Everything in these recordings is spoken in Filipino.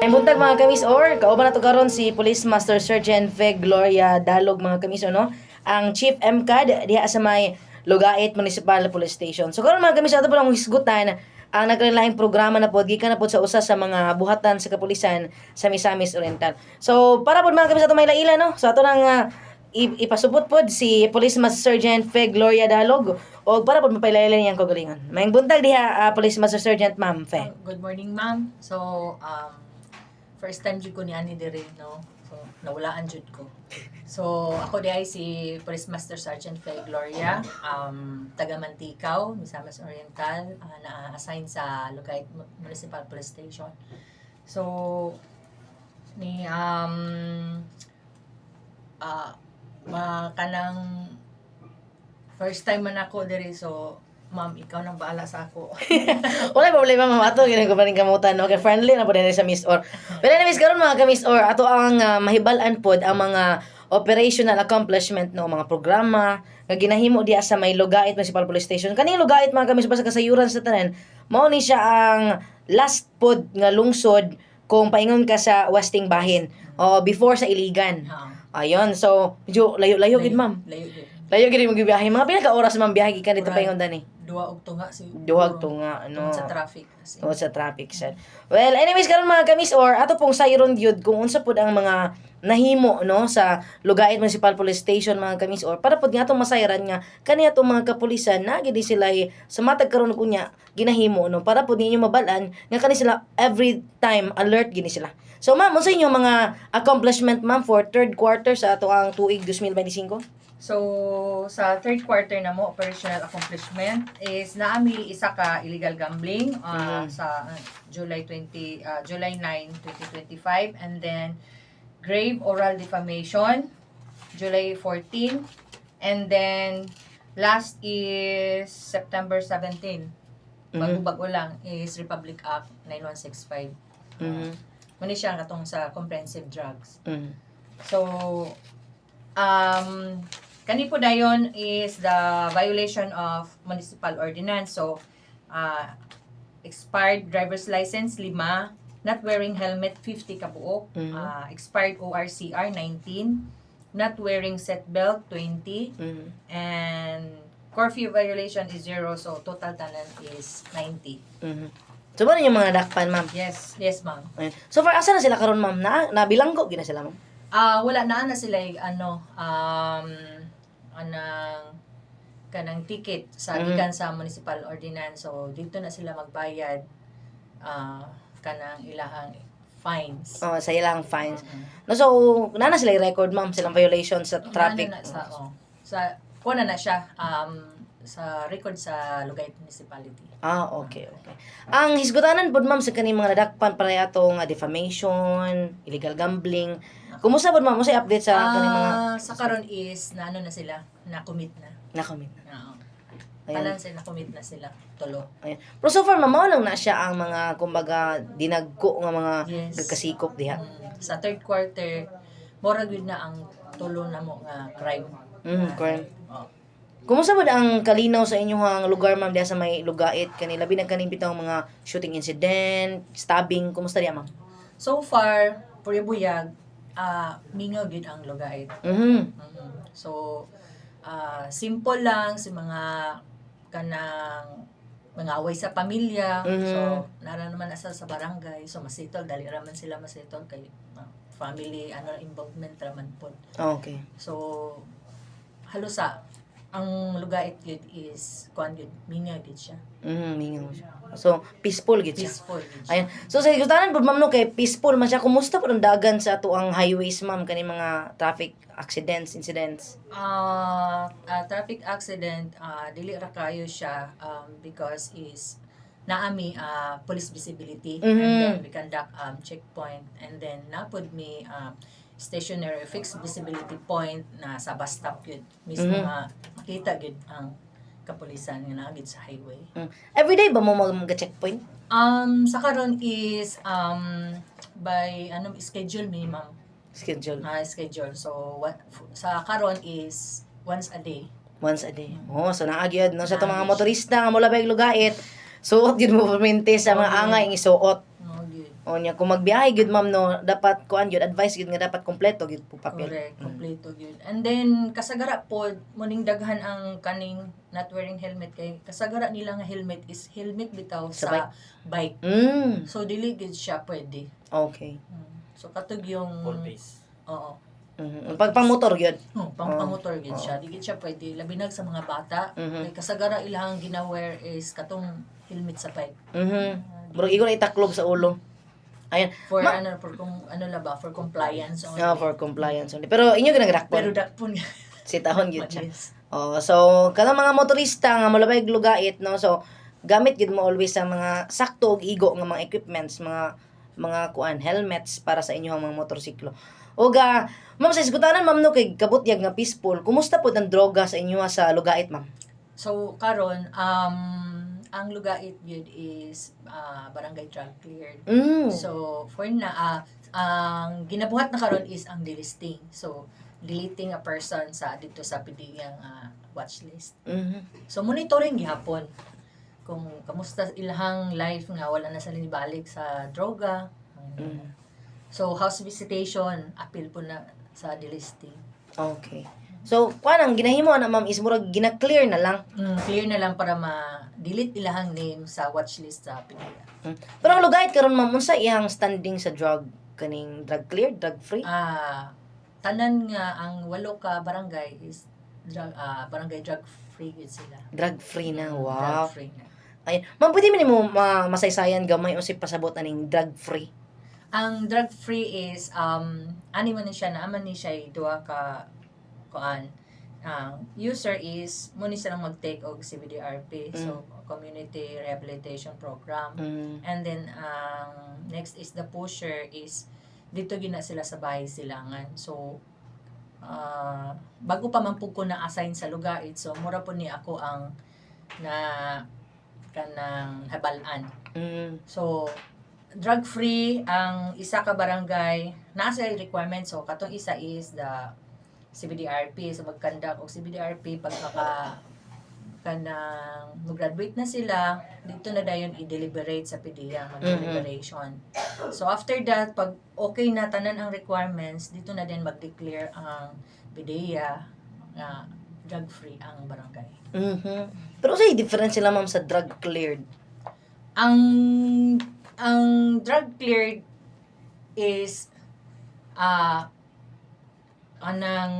Ay buntag mga kamis or kauban na to karon si Police Master Sergeant Veg Gloria Dalog mga kamis no ang Chief MCAD diha sa may Lugait Municipal Police Station. So karon mga kamis ato po lang hisgutan ang nagkalaing programa na pod gikan na pod sa usa sa mga buhatan sa kapulisan sa Misamis Oriental. So para pod mga kamis ato may laila no. So ato nang i- ipasupot pod si Police Master Sergeant Fe Gloria Dalog o para pod mapailaila niyang kagalingon. Mayang buntag diha ah, Police Master Sergeant Ma'am Fe. Good morning, ma'am. So, um, first time jud ko ni ani dire, no? So, nawalaan jud ko. So, ako di ay si Police Master Sergeant Faye Gloria, um, taga Mantikaw, Misamis Oriental, uh, na-assign sa Lugait Mu- Municipal Police Station. So, ni um ah ma kanang first time man ako dire so ma'am ikaw nang baala sa ako Wala problema ma'am ato ginang ko pa rin kamutan okay friendly na po din sa Miss Or. Pero anyways karon mga ka Miss Or ato ang ah, mahibalan pod ang mga operational accomplishment no mga programa nga ginahimo diya sa may Lugait Municipal Police Station. Kaning Lugait mga kamis sa kasayuran sa tanan mao ni siya ang last pod nga lungsod kung paingon ka sa Westing Bahin o before sa Iligan. Ayun, so medyo layo-layo gid ma'am. Layo gid. Layo gid mo gibiyahe. Mga pila ka oras man biyahe gikan dito paingon dani. Duwa og tunga si Duhag tunga ano. sa traffic kasi. tungod sa traffic sir. Well, anyways karon mga kamis or ato pong sayron gyud kung unsa pud ang mga nahimo no sa Lugait Municipal Police Station mga kamis or para pud nga atong masayran nga kani atong mga kapulisan na gid sila eh, sa matag karon kunya ginahimo no para pud ninyo mabalan nga kani sila every time alert gini sila. So ma'am, unsa inyong mga accomplishment ma'am for third quarter sa ato ang tuig 2025? So sa third quarter na mo operational accomplishment is naami isa ka illegal gambling uh, Mhm. sa uh, July 20 uh, July 9 2025 and then grave oral defamation July 14 and then last is September 17 bago-bago lang is Republic Act 9165 Mhm. Muna siya katong sa comprehensive drugs. Mhm. So, um, kani po dayon is the violation of municipal ordinance. So, uh, expired driver's license, lima. Not wearing helmet, 50 kabuok. Mhm. Uh, expired ORCR, 19. Not wearing seatbelt, 20. Mhm. And curfew violation is zero. So, total tanan is 90. Mhm. So ba yung mga dakpan ma'am? Yes, yes ma'am. Ayun. So far asa na sila karon ma'am? Na nabilanggo gina sila ma'am. Ah, wala na na sila yung ano um anang kanang ticket sa Mhm. gikan sa municipal ordinance. So dito na sila magbayad ah kanang ilahang fines. Oh, sa ilang fines. Mhm. No so na sila yung record ma'am silang violation sa traffic. Ano na sa oh, sa kuha na na siya um sa record sa Lugait Municipality. Ah, okay, okay. Ang hisgutanan pod ma'am sa kaning mga nadakpan para atong uh, defamation, illegal gambling. Kumusta pod ma'am? Usa update sa kaning mga Ah, sa karon is na ano na sila, na commit na. nakamit. Oo. Ayan. Tanan sila na commit na sila tulo. Ayan. Pero so far mamaw lang na siya ang mga kumbaga dinagko nga mga Yes. gagkasikop diha. Mm, sa third quarter, mora gyud na ang tulo na mo nga crime. Mm, crime. Oh. Kumusta ba ang kalinaw sa inyong lugar ma'am diha sa may lugait kanila binag kaning bitang mga shooting incident, stabbing, kumusta diha ma'am? So far, Puribuyag, ah mingaw gyud ang lugait. Mhm. Mhm. So, ah simple lang si mga kanang mga away sa pamilya. Mhm. So, nara naman asa sa barangay. So, masitol. Dali raman sila masitol kay ah, family ano involvement raman po. Okay. So, halusa ang lugait gyud is kuan gyud mingaw gyud siya. Mhm, mingaw siya. So, peaceful gid siya. Peaceful siya. Ayan. So sa higutanan po ma'am no kay peaceful man siya. Kumusta po ang dagan sa ato ang highways ma'am kani mga traffic accidents, incidents? Ah, ah, traffic accident ah, dili ra kayo siya um, because is naami ah, police visibility and Mhm. then we conduct um, checkpoint and then napod mi ah, stationary fixed visibility point na sa bus stop yun mismo Mhm. nga makita gid ang kapulisan nga naa gid sa highway Mm. Everyday ba mo mag-checkpoint? um sa karon is um by ano schedule mi ma'am Schedule. Ah, schedule so what, sa karon is once a day Once a day. Oh, so naagyad no sa mga motorista nga mula ba lugait. suot gyud mo permente sa mga Okay. angay ang isuot. O niya kung magbiyahe gyud ma'am no, dapat kuan gyud advice gyud nga dapat kompleto gyud po papel. Correct, kompleto gyud. And then kasagara pod muning daghan ang kaning not wearing helmet kay kasagara nila nga helmet is helmet bitaw Sa sa, bike. Mm. So dili gyud siya pwede. Okay. Mm. So katog yung Full face. Oo. Mhm. Pag pang motor gyud. Oh, pang Oh, pamotor gyud oh. siya. Di siya pwede labinag sa mga bata. Mhm. Kay kasagara ilang gina-wear is katong helmet sa bike. Mhm. Bro, igo na itaklob sa ulo. Ayan. For Ma- ano for kung ano la ba for compliance only. Ah, for compliance only. Pero inyo ginagrakpon. Pero dakpon nga. si tahon gyud siya. Oh, so kanang mga motorista nga molabay og lugait no. So gamit gid mo always sa mga sakto og igo nga mga equipments, mga mga kuan helmets para sa inyong mga motorsiklo. O ga, ma'am sa isgutanan ma'am no kay kabutyag nga peaceful. Kumusta po ang droga sa inyo sa lugait ma'am? So karon um ang lugait yun is ah, barangay drug cleared. Mm. So for na ah, ang ginabuhat na karon is ang delisting. So deleting a person sa dito sa PDEA uh, watch list. Mhm. So monitoring gihapon kung kamusta ilahang life nga wala na sila balik sa droga. Mm. So house visitation appeal po na sa delisting. Okay. So, kuan ang ginahimo na ma'am is murag gina-clear na lang. Mm, clear na lang para ma-delete ilahang name sa watchlist sa PDEA. Mm. Pero ang lugait karon ma'am unsa iyang standing sa drug kaning drug clear, drug free? Ah, tanan nga ang walo ka barangay is drug ah, barangay drug free gid sila. Drug free na. Drug Wow. free na. Ay, ma'am pwede mo nimo ma masaysayan gamay unsay pasabot aning drug free. Ang drug free is um ani man ni siya na aman ni siya duha ka kuan. Ang user is mo ni silang mag-take og CBDRP so community rehabilitation program. Mm. And then ang next is the pusher is dito gina sila sa bahay silangan. So ah, bago pa man ko na assign sa lugar it so mura po ni ako ang na kanang habalan. Mm. So drug free ang isa ka barangay nasa requirement so katong isa is the CBDRP so magkandak og CBDRP pagkaka kanang mag-graduate na sila dito na dayon i-deliberate sa PDEA mag-deliberation so after that pag okay na tanan ang requirements dito na din mag-declare ang PDEA nga drug free ang barangay. Mhm. Pero say difference sila ma'am sa drug cleared. ang ang drug cleared is ah anang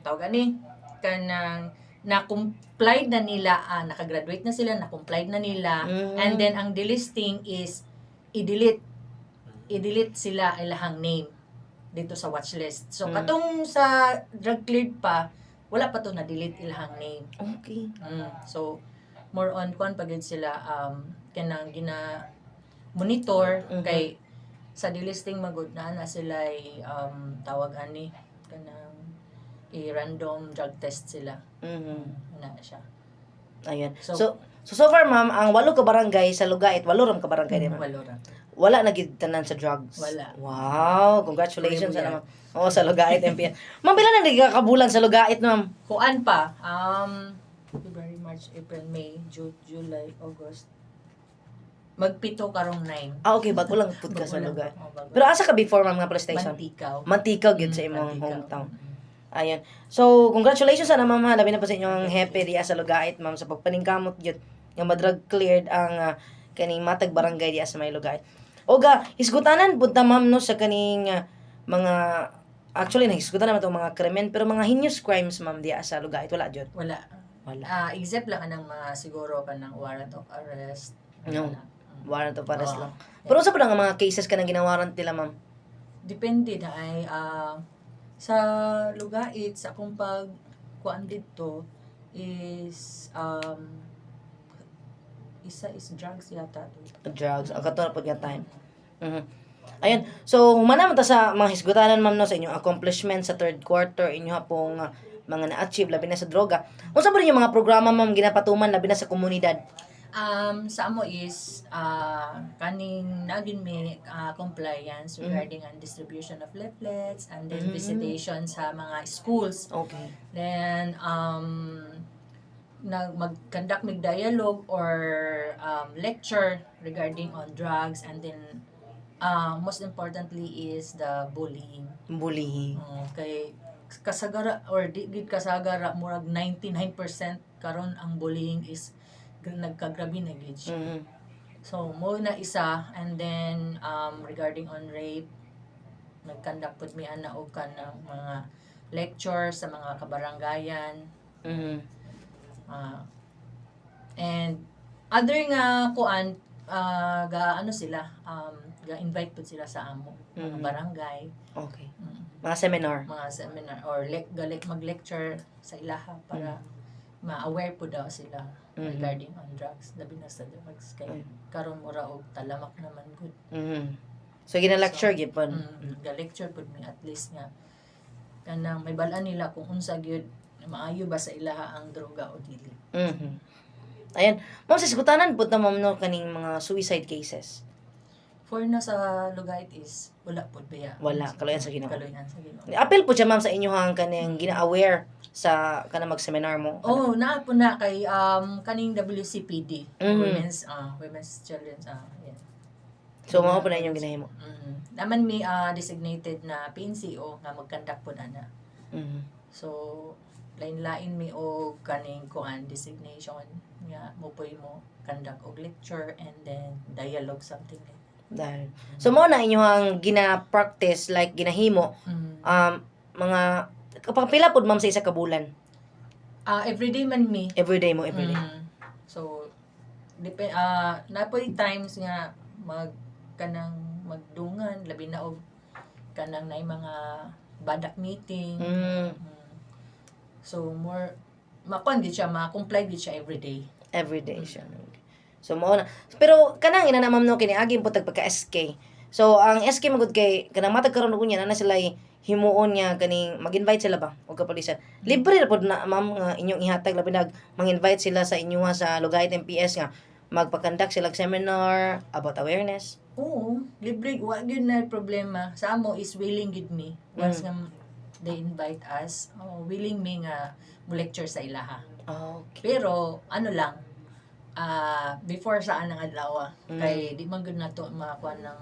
tawag ani kanang na-complied na nila ah, nakagraduate na sila na-complied na nila Mhm. and then ang delisting is i-delete i-delete sila ilahang name dito sa watchlist so Mm. katong sa drug cleared pa wala pa to na delete ilahang name Okay. Mm. So, more on kuan pagid sila um kanang gina monitor Mhm. kay sa delisting magud na na sila um tawag ani kanang i-random drug test sila Mhm. na siya. Ayan. So, So, so, so far ma'am, ang walo ka barangay sa lugait, walo ram ka barangay di ma'am. Walo ra. Wala na gid tanan sa drugs. Wala. Wow, congratulations sa naman. Oo, sa Lugait MPN. Ma'am, pila na nagkakabulan sa Lugait, ma'am? Kuan pa um February, March, April, May, June, July, August. Magpito karong 9. Ah, okay, bago lang pud ka sa Lugait. Oh. Pero asa ka before, ma'am, nga police station? Mantikaw. Mantikaw sa Mm, imong Mantikaw. hometown. Ayan. So, congratulations sa ma'am, ha. Labi na po sa inyong hepe diya sa Lugait, ma'am, sa pagpaningkamot gyud nga madrag cleared ang ah, kaning matag barangay diya sa may Lugait. Oga, isgutanan pud ta ma'am no sa kaning ah, mga actually nahisgutan naman itong mga krimen pero mga heinous crimes ma'am diya sa Lugait wala jud. Wala. Wala. Ah, except lang anang mga siguro ka ng warrant of arrest. No. Wala. Warrant of arrest Oo. lang. Pero sa pa nga mga cases ka nang ginawarant nila ma'am? Depende na ay ah, sa lugait sa akong pag kuan dito is um isa is drugs yata. drugs. Ang katulad po nga time. Mhm. Ayan. So, humana man ta sa mga hisgutanan ma'am no sa inyong accomplishment sa third quarter inyo ha pong ah, mga na-achieve labi na sa droga. Unsa ba rin yung mga programa ma'am ginapatuman labi na sa komunidad? Um, sa amo is uh, kaning nagin may ah, compliance regarding ang distribution of leaflets and then Mm. visitation sa mga schools Okay. Then, um, nag mag-conduct mig dialogue or um, lecture regarding on drugs and then uh, most importantly is the bullying. Bullying. Oh, kay kasagara or di gid kasagara murag 99% karon ang bullying is nagkagrabe na gid siya. Mhm. So mo na isa and then um, regarding on rape nagkandak pud mi ana og kanang mga lecture sa mga kabarangayan Mhm. Ah, and other nga kuan ah, ga ano sila um, ga invite pud sila sa amo mga Mhm. barangay Okay. mm, Mga seminar. mga seminar or le- galek mag-lecture sa ilaha para ma-aware po daw sila Mhm. regarding on drugs labi na sa drugs kay Mm. karon mura og talamak naman good Mhm. So gina-lecture gyud pon. mm, ga-lecture pud mi at least nga kanang may balaan nila kung unsa gyud maayo ba sa ilaha ang droga o dili Mhm. Ayan. Ma'am, sa sikutanan po ma'am no kaning mga suicide cases. For na sa Lugait is wala po baya. Wala, kaloyan sa Ginoo. Kaloyan sa Ginoo. Apel po siya ma'am sa inyo hang kaning gina-aware sa kanang mag-seminar mo. Oh, naa po na kay um kaning WCPD, Mhm. Women's uh, Women's Children's uh, yeah. So mao po na inyong ginahimo. Mhm. Naman may uh, designated na PNCO nga mag-conduct po na na. Mhm. So lain-lain mi og kaning kuan designation nga mo po mo conduct og lecture and then dialogue something like Dahil. So mo na inyong gina-practice like ginahimo mm. um mga kapag pila pud ma'am sa isa ka bulan. Ah, everyday man mi Everyday mo everyday. Mm. So, depend ah napoy times nga mag kanang magdungan labi na og kanang nay mga badak meeting. Mm, Mm. So more makuan gid siya ma-comply gid siya everyday. everyday siya. So mo na. Pero kanang ina na ma'am no kini aging po pagka SK. So ang SK magud kay kanang matag karon og niya na sila himuon nga kaning mag-invite sila ba og kapulisan. Libre ra pod na ma'am nga inyong ihatag labi nag mang-invite sila sa inyo sa Lugait MPS nga magpa-conduct sila seminar about awareness. Oo, libre wa gyud na problema. Sa amo is willing gid me once nga they invite us. Oh, willing me nga mo lecture sa ilaha. Okay. Pero ano lang ah before sa anang adlaw ah. Mm. kay di man gud nato makakuha ng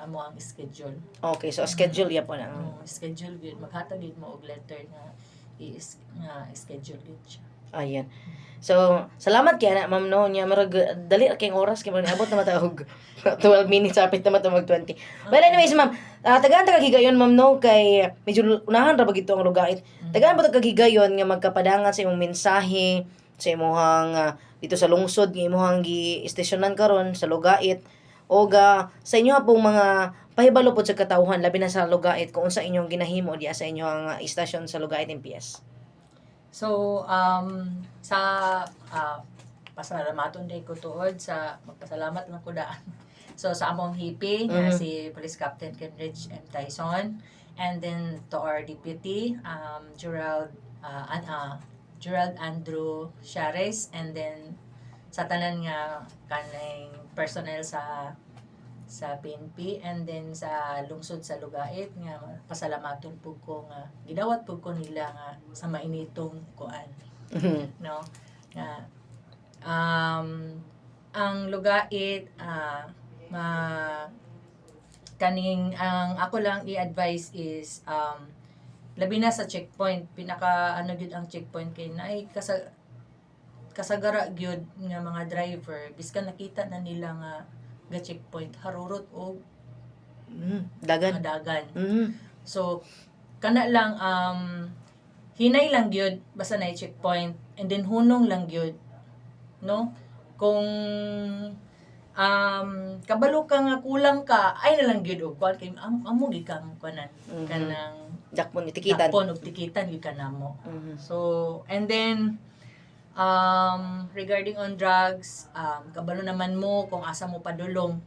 amo ang schedule. Okay, so schedule ya po na. Oh, schedule gud maghatag gid mo og letter nga i-is nga schedule gud siya. Ayan. So, salamat kay na ma'am no nya marag dali ra kay oras kay abot na matahog 12 minutes apit na matawag 20. Well anyways ma'am, uh, tagaan ta kagigayon ma'am no kay medyo unahan ra ba gito ang lugait. Tagaan ba ta kagigayon nga magkapadangan sa imong mensahe sa imong ah, dito sa lungsod nga imong gi-istasyonan karon sa lugait o ga sa inyo pong mga pahibalo po sa katawhan labi na sa lugait kung unsa inyong ginahimo diya sa inyong ah, istasyon sa lugait MPS. So um sa ah, pasalamaton day ko tuod sa magpasalamat lang ko daan. So sa among hipi Mhm. si Police Captain Kenridge M. Tyson and then to our deputy um Gerald uh, ah, Gerald Andrew Shares and then sa tanan nga kanang personnel sa sa PNP and then sa lungsod sa Lugait nga pasalamaton pug ko nga gidawat pug ko nila nga sa mainitong kuan no? Nga um ang Lugait ah ma kaning ang ako lang i-advise is um labi na sa checkpoint pinaka ano gyud ang checkpoint kay na ay kasa kasagara gyud nga mga driver biskan nakita na nila nga ga checkpoint harurot o Mm, dagan. dagan Mm. So, kana lang, um, hinay lang gyud basta na checkpoint, and then hunong lang gyud no? Kung um, kabalo ka nga kulang ka, ay na lang gyud og kuan kay am, amo gid kang kuanan Mhm. kanang Dakpon itikitan. tapon og tikitan gyud ka namo. Mhm. So, and then um regarding on drugs, um kabalo naman mo kung asa mo padulong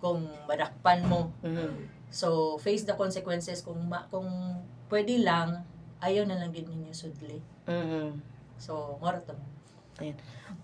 kung madakpan mo Mhm. So, face the consequences kung ma, kung pwede lang, ayaw na lang gid ninyo sudli. Mhm. So, mora to.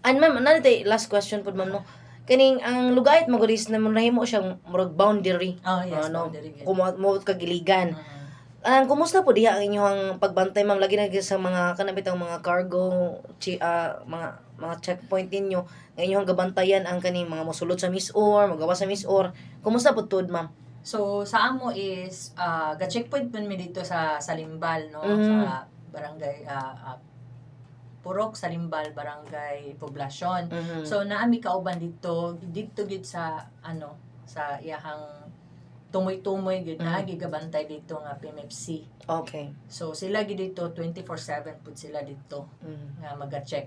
And ma'am, ano tay last question po ma'am no. Kaning ang lugait magulis na mo siyang murag boundary. Oh, yes, ano, boundary. Kung mo kagiligan. Mm. Ang kumusta po diha ang inyong pagbantay ma'am lagi na sa mga kanabitang mga cargo chi, ah, mga mga checkpoint ninyo nga inyong gabantayan ang kaning mga mosulod sa Miss Or, magawa sa Miss Or. Kumusta po tud ma'am? So, sa amo is, uh, ga-checkpoint man mi dito sa Salimbal, no? Mhm. Sa barangay, ah, ah, Purok, Salimbal, Barangay Poblasyon. Mhm. So, naami kauban dito, dito gid sa, ano, sa iyahang tumoy-tumoy gid na Mhm. gigabantay dito nga PMFC. okay. So, sila gid dito, 24-7 pud sila dito Mhm. nga maga-check.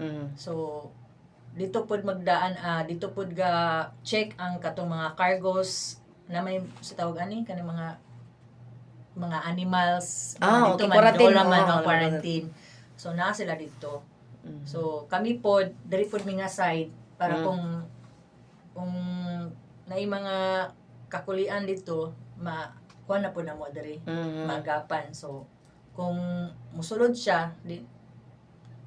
Mhm. So, dito pod magdaan, ah dito pod ga check ang katong mga cargos na may sa tawag ani kani mga mga animals Ah, dito okay, man quarantine. Oh, quarantine. So naa sila dito. Mhm. So kami pod diri pod mi nga side para Mm. kung kung naay mga kakulian dito ma kuha na po na mo diri Mhm. magapan. So, kung musulod siya, di,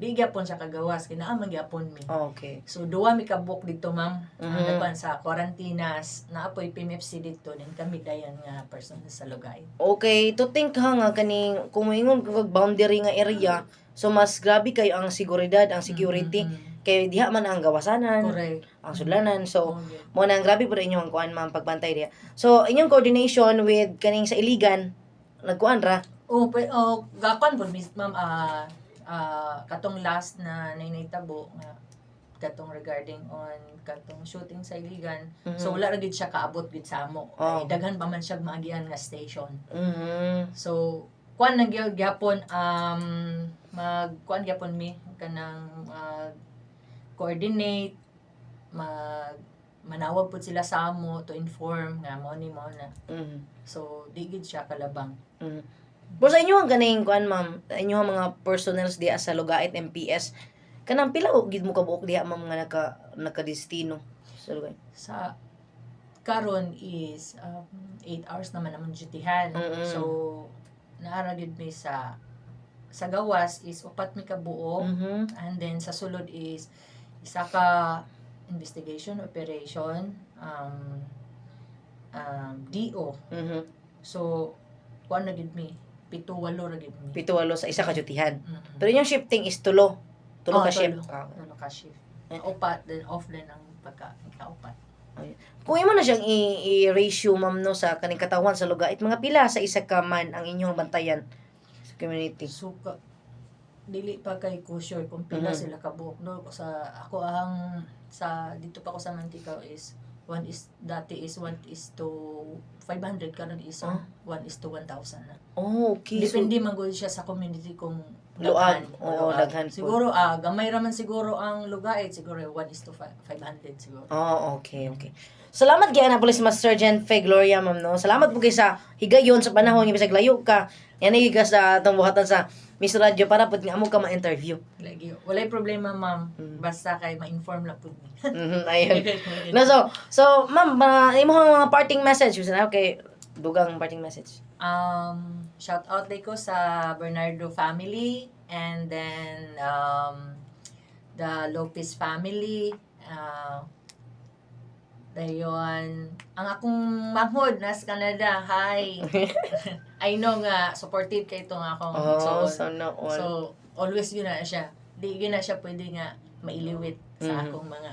di gyapon siya kagawas, kinaaman gyapon mi. Okay. So, duwa mi kabuk dito, ma'am. Mhm. Ang nagpan sa quarantinas, naapoy PMFC dito, din kami dayan nga person sa lugay. Okay, to think ha nga kaning kung moingon kag boundary nga area, so mas grabe kayo ang seguridad, ang security Mhm. kay diha man ang gawasanan, Correct. ang sudlanan. So, Oh, mo nang grabe po rin inyong kuan ma'am pagbantay diha. So, inyong coordination with kaning sa iligan nagkuan ra. Oh, pe, oh, gapan po, ma'am, ah, ah, katong last na nainitabo nga katong regarding on katong shooting sa Iligan. Mhm. So wala ra gid siya kaabot gid sa amo. Oh. Ay, daghan pa man siya maagian nga station. Mhm. So, kuan na gyud gyapon um mag kuan gyapon mi kanang mag coordinate mag manawag pud sila sa amo to inform nga mo ni mo na. Mhm. So, di gid siya kalabang. Mhm. Pero sa inyo ang kaning kuan ma'am, sa inyo ang mga personnels diha sa Lugait MPS, kanang pila og gid mo kabuok diha ma'am nga naka nakadestino sa Lugait. Sa karon is um, 8 hours naman naman dutyhan. Mm-mm. So, naara gid mi sa sa gawas is upat mi ka buo. Mhm. And then sa sulod is isa ka investigation operation um um DO. Mhm. So kuan na gid mi pito walo ra gid mi. Pito walo sa isa ka dutihan. Mm-mm. Pero inyong shifting is tulo. Tulo Oh, ka shift. tulo. Ah. Tulo ka shift. Upat then off din ang pagka ikaupat. Kung imo na siyang i-ratio ma'am no sa kaning katawan sa Lugait, mga pila sa isa ka man ang inyong bantayan sa community. So ka, dili pa kay ko sure kung pila Mhm. sila kabuok no sa ako ang sa dito pa ko sa Mantika is one is dati is one is to 500 karon is Ah. one is to 1,000 na. Oh, okay. So, Depende man gud siya sa community kung Luag. Oo, daghan po. Siguro ah gamay ra man siguro ang lugait siguro 1 is to fi- 500 siguro. Oh, okay, okay. Salamat kay na Police Master Sergeant Faye Gloria, ma'am, no? Salamat po kay sa higayon sa panahon nga bisag layo ka. Yan ay ka sa atong buhatan sa Miss Radio para pud nga mo ka ma-interview. Lagi walay problema ma'am Mm. basta kay ma-inform lang pud mi. Mhm, ayun. No, so, so, ma'am, mga, imo mga parting message, okay, dugang parting message. Um, shout out day ko sa Bernardo family and then um, the Lopez family. Uh, dayon ang akong manghod nas Canada. Hi. I know nga supportive kay itong akong Oh, igsoon. sana all. So always yun na siya. Di yun na siya pwede nga mailiwit sa Mhm. akong mga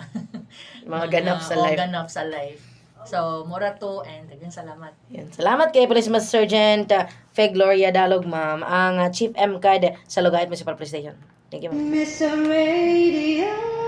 mga ganap sa life. ganap sa life. So, mura to and dagang salamat. Yan. Salamat kay Police Master Sergeant uh, Faye Gloria Dalog, ma'am, ang uh, Chief MCAD sa Lugait Municipal Police Station. Thank you, ma'am. Radio.